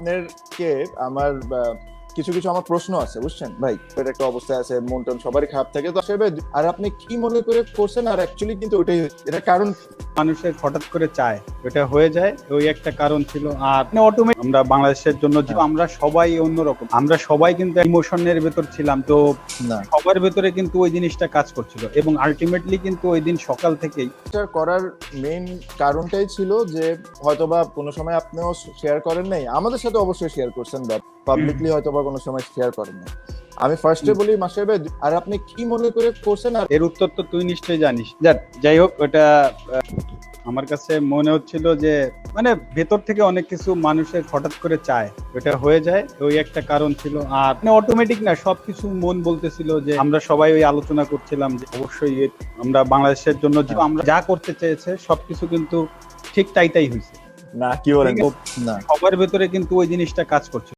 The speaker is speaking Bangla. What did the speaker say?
আপনারকে আমার কিছু কিছু আমার প্রশ্ন আছে, বুঝছেন? ভাই একটা অবস্থা আছে মন টন সবারই খারাপ থাকে। তো আসলে আর আপনি কি মনে করে করছেন? আর অ্যাকচুয়ালি কিন্তু ওটাই। এটা কারণ মানুষের হঠাৎ করে চায় ওটা হয়ে যায় ওই একটা কারণ ছিল। আর অটোমেটিক আমরা বাংলাদেশের জন্য আমরা সবাই অন্যরকম। আমরা সবাই কিন্তু ইমোশনের ভেতর ছিলাম তো সবার ভেতরে কিন্তু ওই জিনিসটা কাজ করছিল। এবং আলটিমেটলি কিন্তু ওই দিন সকাল থেকেই এটা করার মেইন কারণটাই ছিল যে হয়তোবা কোনো সময় আপনিও শেয়ার করেন নাই। আমাদের সাথে অবশ্যই শেয়ার করছেন পাবলিকলি হয়তোবা কোনো সময় শেয়ার করেন নাই। আমি ফার্স্টে বলি মাসের ভাই আর আপনি কি মনে করে করছেন আর এর উত্তর তো তুই নিশ্চয়ই জানিস। যাই হোক ওটা আমার কাছে মনে হচ্ছিল যে মানে ভেতর থেকে অনেক কিছু মানুষের হঠাৎ করে চায় ওটা হয়ে যায় ওই একটা কারণ ছিল। আর মানে অটোমেটিক না সবকিছু মন বলতেছিল যে আমরা সবাই ওই আলোচনা করছিলাম যে অবশ্যই আমরা বাংলাদেশের জন্য যে আমরা যা করতে চেয়েছে সবকিছু কিন্তু ঠিক তাই তাই হয়েছে। না কি বলেন? না। সবার ভেতরে কিন্তু ওই জিনিসটা কাজ করছে।